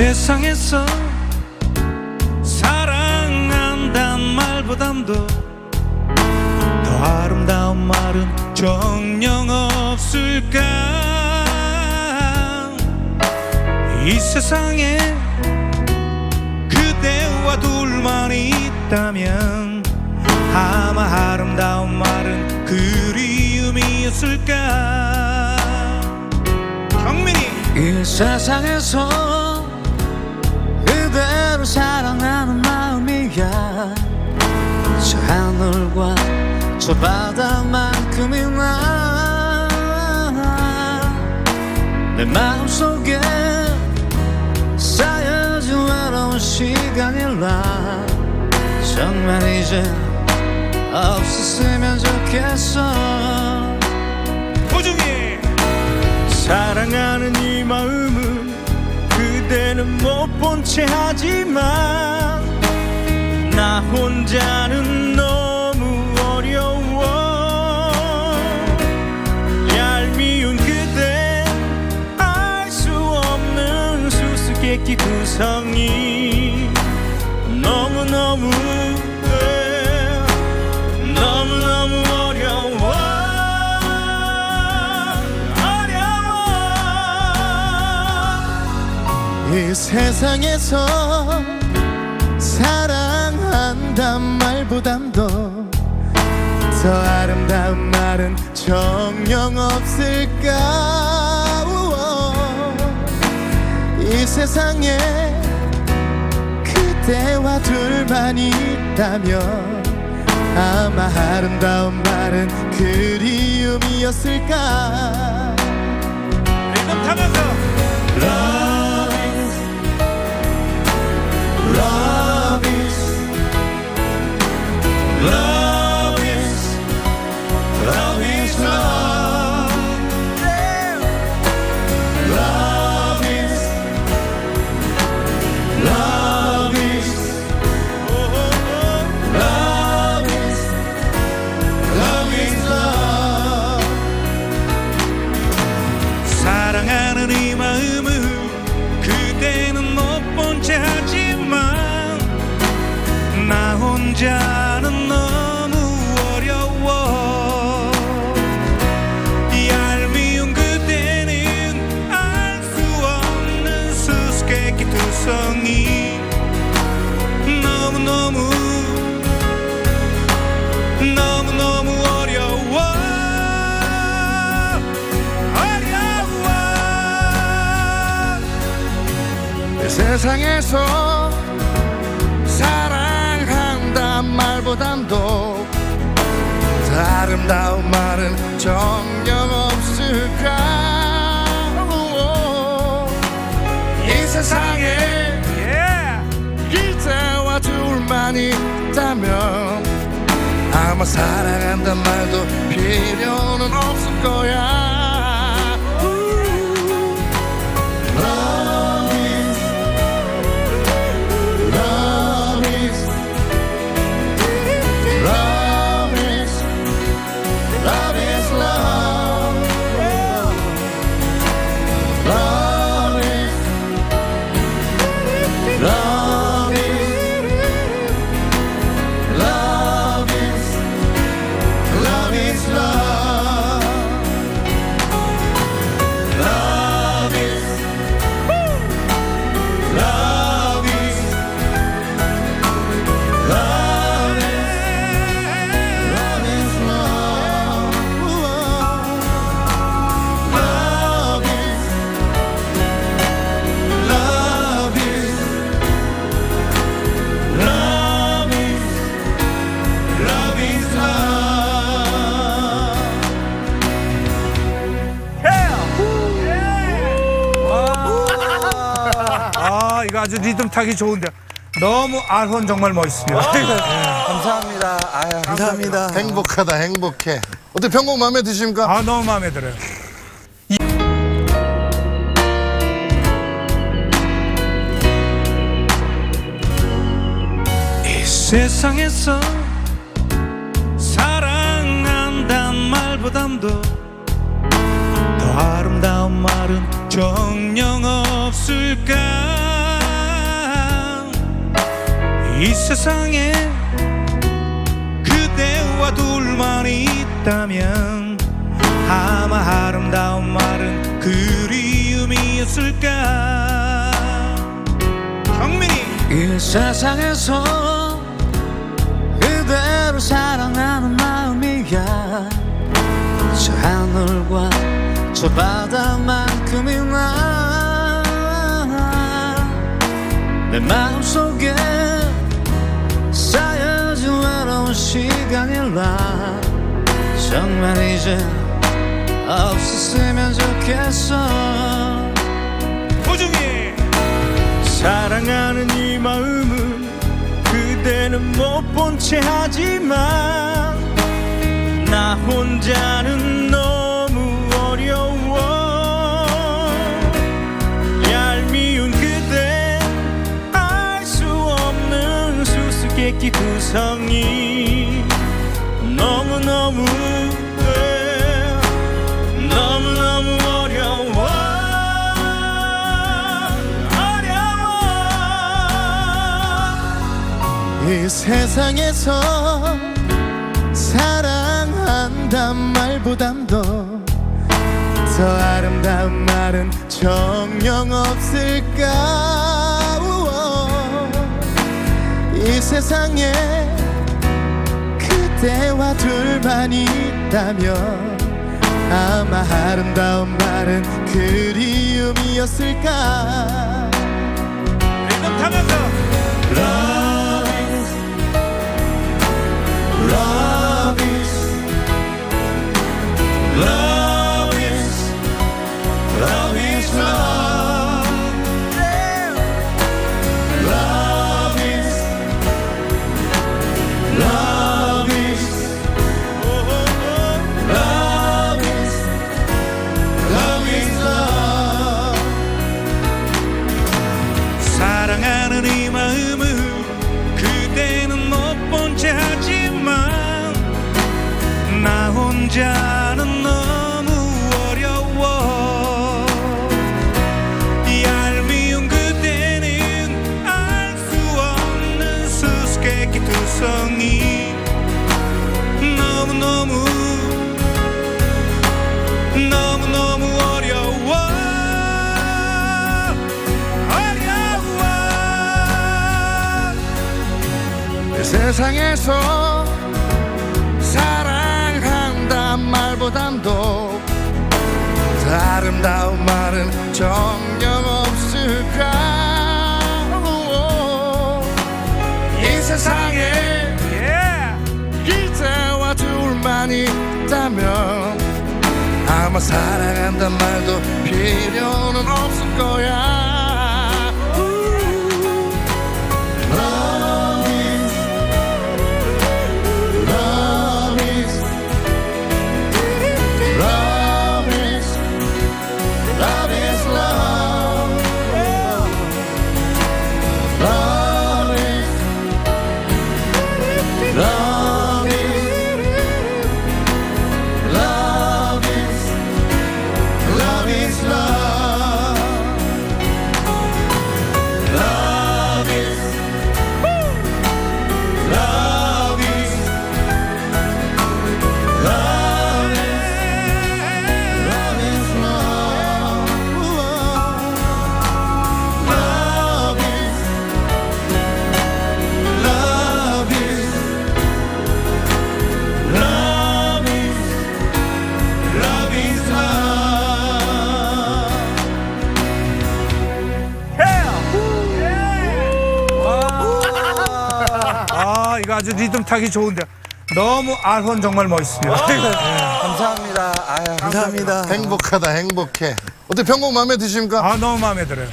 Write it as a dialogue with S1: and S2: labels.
S1: 세상에서 사랑한단 말보담도 더 아름다운 말은 정녕 없을까? 이 세상에 그대와 둘만 있다면 아마 아름다운 말은 그리움이었을까? 경민이.
S2: 이 세상에서 그대를 사랑하는 마음이야. 저 하늘과 저 바다만큼이나 내 마음속에 쌓여진 외로운 시간일라. 정말 이제 없었으면 좋겠어.
S1: 호중이! 사랑하는 이 마음은 그대는 못 본 채 하지만 나 혼자는 너무 어려워. 얄미운 그대 알 수 없는 수수께끼 구성이 너무너무
S3: 이 세상에서 사랑한단 말보담도 더 아름다운 말은 정녕 없을까. 이 세상에 그대와 둘만 있다면 아마 아름다운 말은 그리움이었을까?
S1: 리듬 타면서 혼자 너무너무 너무너무 어려워. 어려워.
S3: 세상에서 사랑한단 말보담도 더 아름다운 말은 정녕 없을까? 이 세상에 둘만 있다면 아마 사랑한단 말도 필요는 없을 거야
S1: 아 아주 리듬 타기 좋은데 너무 알혼 정말 멋있어요.
S2: 감사합니다. 아유 감사합니다.
S3: 행복하다 행복해. 어때 편곡 마음에 드십니까?
S1: 아 너무 마음에 들어요. 이 세상에서 사랑한단 말보담도 더 아름다운 말은 정녕 없을까 이 세상에 그대와 둘만 있다면 아마 아름다운 말은 그리움이었을까? 경민이.
S2: 이 세상에서 그대를 사랑하는 마음이야. 저 하늘과 저 바다만큼이나 내 마음속에 시간일라. 정말 이제 없었으면 좋겠어.
S1: 호중이.
S2: 사랑하는 이 마음은 그대는 못 본 채 하지만 나 혼자는 세상에서 사랑한단 말보담도 더 아름다운 말은 정녕 없을까. 이 세상에 그대와 둘만 있다면 아마 아름다운 말은 그리움이었을까?
S1: 리듬 타면서 혼자는 너무 어려워. 얄미운 그대는 알 수 없는 수수께끼 두성이 너무너무
S3: 세상에서 더 아름다운 말은 정녕 없을까? 이 세상에
S1: 예.
S3: 이제와 둘만 있다면 아마 사랑한단 말도 필요는 없을 거야
S1: 아 아주 리듬 타기 좋은데 너무 알혼 정말 멋있어요.
S2: 감사합니다. 아유, 감사합니다.
S3: 행복하다 행복해 어때 편곡 마음에 드십니까?
S1: 아 너무 마음에 들어요.